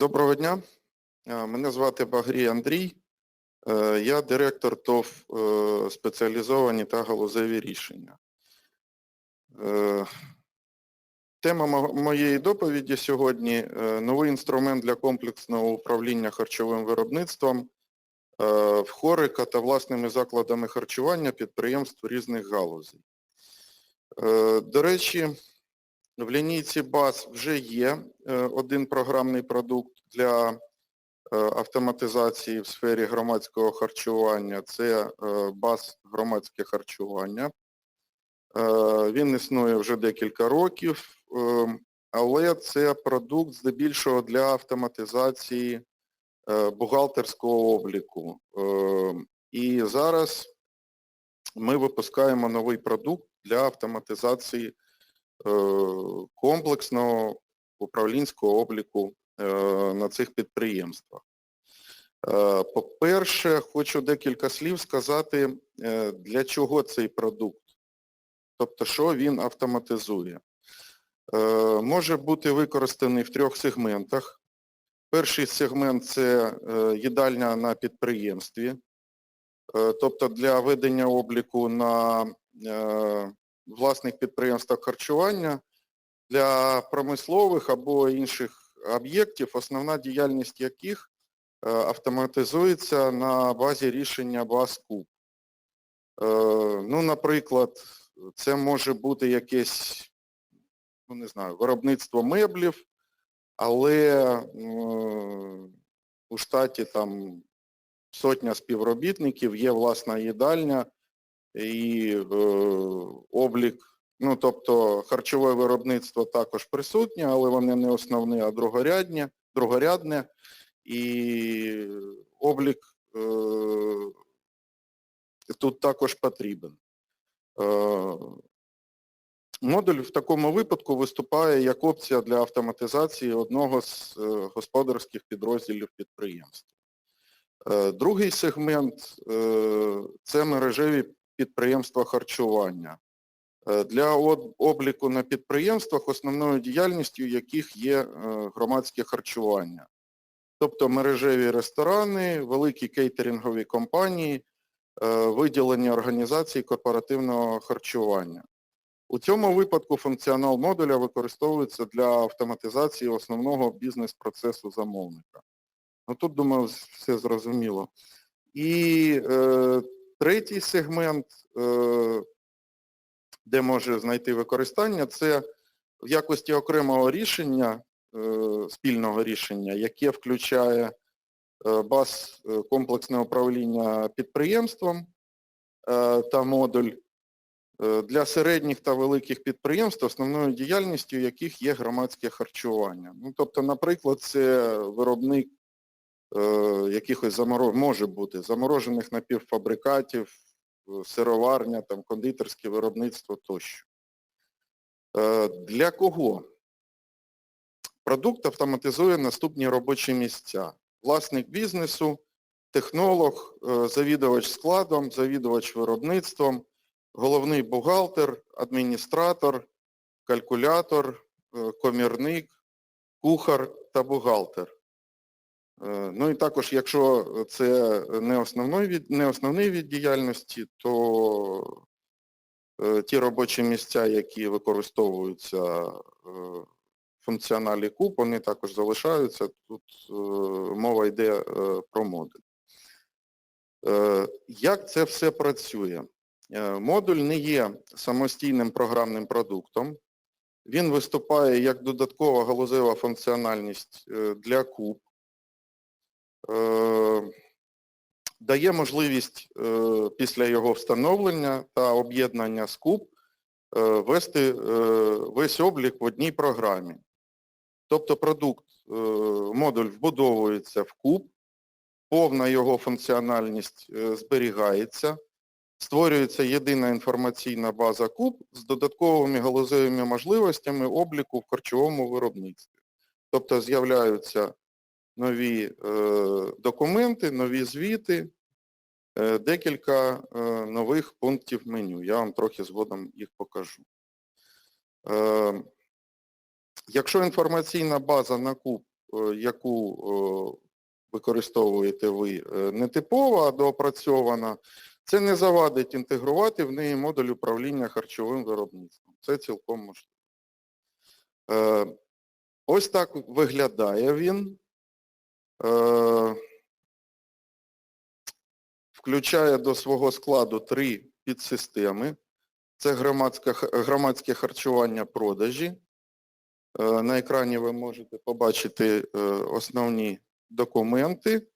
Доброго дня. Е, Мене звати Багрій Андрій. Е, Я директор ТОВ е, спеціалізовані та галузеві рішення. Тема моєї доповіді сьогодні новий інструмент для комплексного управління харчовим виробництвом в хорика та власними закладами харчування підприємств різних галузей. До речі, в лінійці БАЗ вже є е, один програмний продукт для е, автоматизації в сфері громадського харчування. Це е, БАЗ громадське харчування. Він існує вже декілька років, але це продукт здебільшого для автоматизації бухгалтерського обліку. І зараз ми випускаємо новий продукт для автоматизації комплексного управлінського обліку е, на цих підприємствах. Е, По-перше, хочу декілька слів сказати, е, для чого цей продукт, тобто що він автоматизує. Е, Може бути використаний в трьох сегментах. Перший сегмент це е, їдальня на підприємстві, Е, тобто для ведення обліку на е, власних підприємствах харчування для промислових або інших об'єктів, основна діяльність яких е, автоматизується на базі рішення БАСКУ. Ну, наприклад, це може бути якесь, ну не знаю, виробництво меблів, але у штаті там сотня співробітників, є власна їдальня і е, облік Ну, тобто харчове виробництво також присутнє, але вони не основне, а другорядне, другорядне. І облік е, тут також потрібен. Е, модуль в такому випадку виступає як опція для автоматизації одного з е, господарських підрозділів підприємства. Е, другий сегмент е, це мережеві підприємства харчування. Е, Для обліку на підприємствах, основною діяльністю яких є е, громадське харчування. Тобто мережеві ресторани, великі кейтерингові компанії, е, виділення організацій корпоративного харчування. У цьому випадку функціонал модуля використовується для автоматизації основного бізнес-процесу замовника. Ну тут, думаю, все зрозуміло. І е, третій сегмент е, де може знайти використання, це в якості окремого рішення, е, спільного рішення, яке включає е, баз комплексне управління підприємством та модуль для середніх та великих підприємств, основною діяльністю яких є громадське харчування. Ну, тобто, наприклад, це виробник е, якихось заморож... може бути заморожених напівфабрикатів, е, сироварня, там, кондитерське виробництво тощо. Е, Для кого? Продукт автоматизує наступні робочі місця. Власник бізнесу, технолог, завідувач складом, завідувач виробництвом, головний бухгалтер, адміністратор, калькулятор, комірник, кухар та бухгалтер. Е, Ну і також, якщо це не основний від, не основний від діяльності, то е, ті робочі місця, які використовуються е, в функціоналі КУП, вони також залишаються. Тут мова йде про модуль. Як це все працює? Модуль не є самостійним програмним продуктом. Він виступає як додаткова галузева функціональність для КУП е, дає можливість е, після його встановлення та об'єднання з КУП е, вести е, весь облік в одній програмі. Тобто продукт, е, модуль вбудовується в КУП, повна його функціональність е, зберігається, створюється єдина інформаційна база КУП з додатковими галузевими можливостями обліку в харчовому виробництві. Тобто з'являються нові е, документи, нові звіти, е, декілька е, нових пунктів меню. Я вам трохи згодом їх покажу. Якщо інформаційна база на куб яку використовуєте ви, не типова, а доопрацьована, це не завадить інтегрувати в неї модуль управління харчовим виробництвом. Це цілком можливо. Ось так виглядає він. Е, Включає до свого складу три підсистеми. Це громадське, громадське харчування продажі. Е, На екрані ви можете побачити е, основні документи,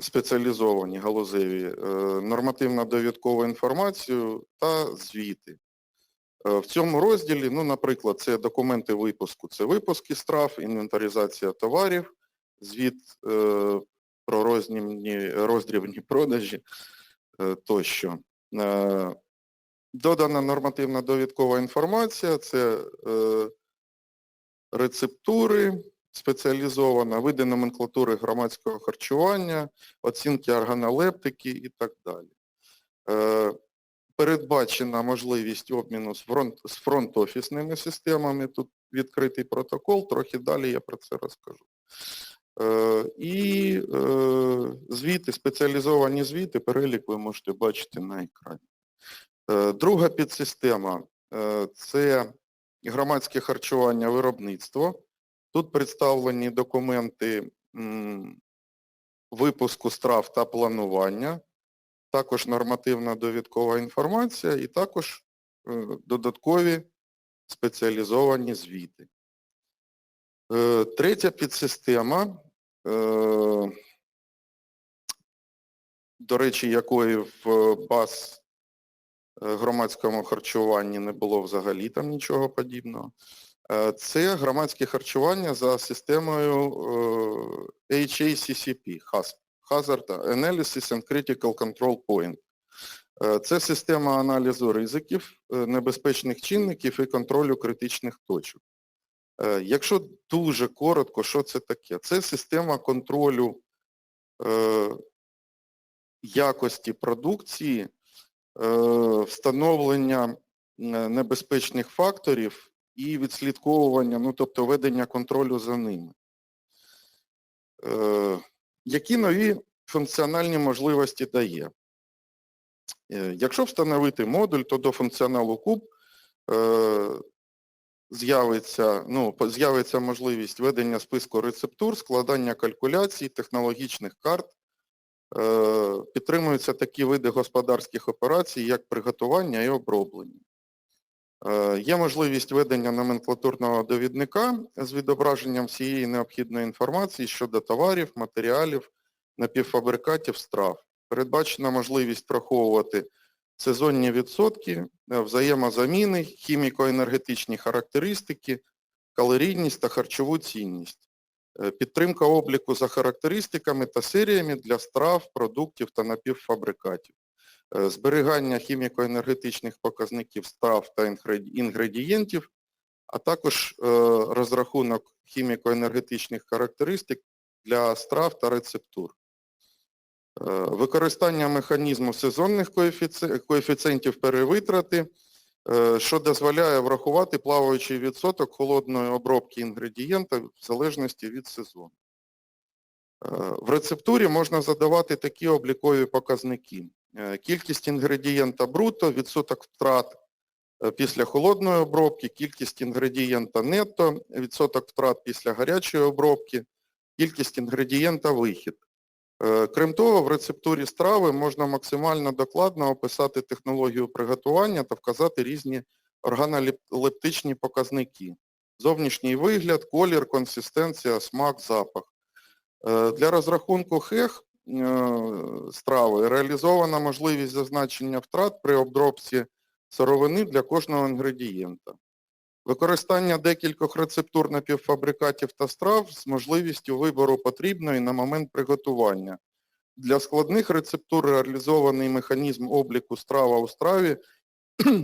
спеціалізовані галузеві, е, нормативно-довідкову інформацію та звіти. В цьому розділі, ну, наприклад, це документи випуску, це випуски страв, інвентаризація товарів, звіт е, про роздрібні, роздрібні продажі е, тощо. Е, Додана нормативна довідкова інформація, це е, рецептури, спеціалізована, види номенклатури громадського харчування, оцінки органолептики і так далі. Е, передбачена можливість обміну з фронт- з фронт-офісними системами. Тут відкритий протокол, трохи далі я про це розкажу. Е, І е, звіти, спеціалізовані звіти, перелік ви можете бачити на екрані. Е, Друга підсистема це громадське харчування виробництво. Тут представлені документи випуску страв та планування, також нормативна довідкова інформація і також додаткові спеціалізовані звіти. Е, Третя підсистема, е, до речі, якої в баз е, громадському харчуванні не було взагалі там нічого подібного. Це громадське харчування за системою HACCP, Hazard Analysis and Critical Control Point. Це система аналізу ризиків, небезпечних чинників і контролю критичних точок. Е, Якщо дуже коротко, що це таке? Це система контролю е, якості продукції, е, встановлення небезпечних факторів і відслідковування, ну тобто ведення контролю за ними. Які нові функціональні можливості дає? Якщо встановити модуль, то до функціоналу куб з'явиться, ну, з'явиться можливість ведення списку рецептур, складання калькуляцій, технологічних карт. Е, Підтримуються такі види господарських операцій, як приготування і оброблення. Е, Є можливість ведення номенклатурного довідника з відображенням всієї необхідної інформації щодо товарів, матеріалів, напівфабрикатів, страв. Передбачена можливість проховувати сезонні відсотки, е, взаємозаміни, хіміко-енергетичні характеристики, калорійність та харчову цінність. Е, Підтримка обліку за характеристиками та серіями для страв, продуктів та напівфабрикатів. Е, Зберігання хіміко-енергетичних показників страв та інгредієнтів, а також розрахунок хіміко-енергетичних характеристик для страв та рецептур. Е, Використання механізму сезонних коефіцієнтів перевитрати, е, що дозволяє врахувати плаваючий відсоток холодної обробки інгредієнта в залежності від сезону. Е, В рецептурі можна задавати такі облікові показники. Кількість інгредієнта бруто, відсоток втрат після холодної обробки, кількість інгредієнта нетто, відсоток втрат після гарячої обробки, кількість інгредієнта вихід. Е, Крім того, в рецептурі страви можна максимально докладно описати технологію приготування та вказати різні органолептичні показники. Зовнішній вигляд, колір, консистенція, смак, запах. Е, Для розрахунку ХЕХ е, страви реалізована можливість зазначення втрат при обробці сировини для кожного інгредієнта. Використання декількох рецептур напівфабрикатів та страв з можливістю вибору потрібної на момент приготування. Для складних рецептур реалізований механізм обліку страва у страві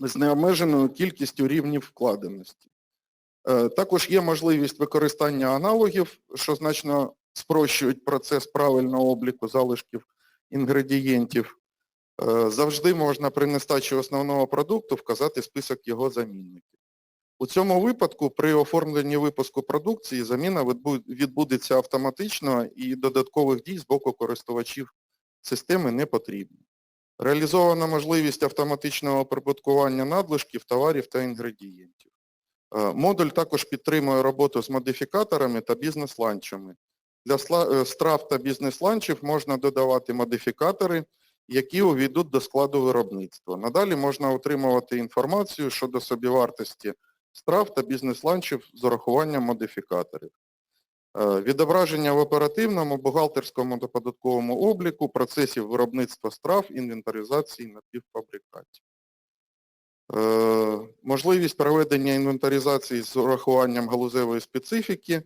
з необмеженою кількістю рівнів вкладеності. Е, Також є можливість використання аналогів, що значно спрощують процес правильного обліку залишків інгредієнтів. Е, Завжди можна при нестачі основного продукту вказати список його замінників. У цьому випадку при оформленні випуску продукції заміна відбудеться автоматично і додаткових дій з боку користувачів системи не потрібно. Реалізована можливість автоматичного прибуткування надлишків, товарів та інгредієнтів. Е, Модуль також підтримує роботу з модифікаторами та бізнес-ланчами. Для е, страв та бізнес-ланчів можна додавати модифікатори, які увійдуть до складу виробництва. Надалі можна отримувати інформацію щодо собівартості страв та бізнес-ланчів з урахуванням модифікаторів. Е, Відображення в оперативному, бухгалтерському та податковому обліку процесів виробництва страв, інвентаризації напівфабрикатів. Е, Можливість проведення інвентаризації з урахуванням галузевої специфіки,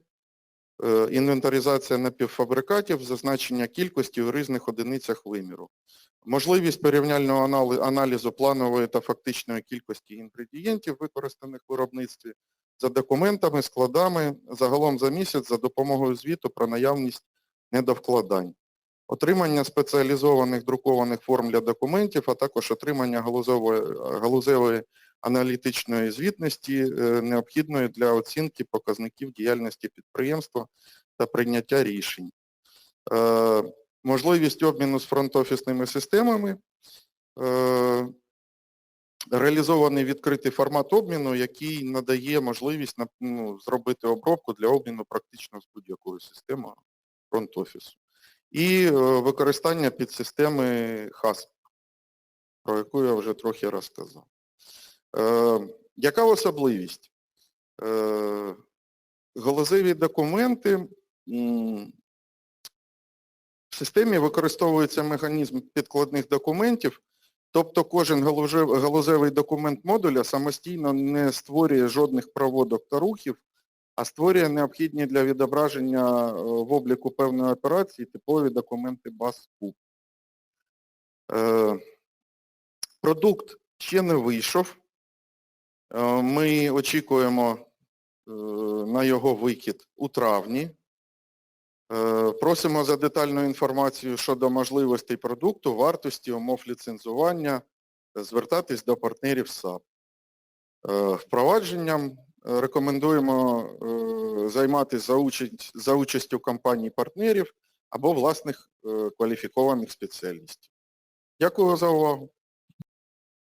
інвентаризація напівфабрикатів, зазначення кількості у різних одиницях виміру. Можливість порівняльного аналізу планової та фактичної кількості інгредієнтів, використаних в виробництві, за документами, складами, загалом за місяць за допомогою звіту про наявність недовкладань. Отримання спеціалізованих друкованих форм для документів, а також отримання галузевої, галузевої аналітичної звітності, е, необхідної для оцінки показників діяльності підприємства та прийняття рішень. Е, Можливість обміну з фронт-офісними системами, е, реалізований відкритий формат обміну, який надає можливість ну, зробити обробку для обміну практично з будь-якою системою фронт-офісу. І використання підсистеми HASP, про яку я вже трохи розказав. Е, Яка особливість? Е, Галузеві документи в системі використовується механізм підкладних документів, тобто кожен галузевий документ модуля самостійно не створює жодних проводок та рухів, а створює необхідні для відображення е, в обліку певної операції типові документи баз КУ. Продукт ще не вийшов. Е, Ми очікуємо е, на його викид у травні. Е, Просимо за детальну інформацію щодо можливостей продукту, вартості, умов ліцензування, звертатись до партнерів САП. Впровадженням рекомендуємо займатися за, участь, за участю компаній-партнерів або власних кваліфікованих спеціалістів. Дякую за увагу.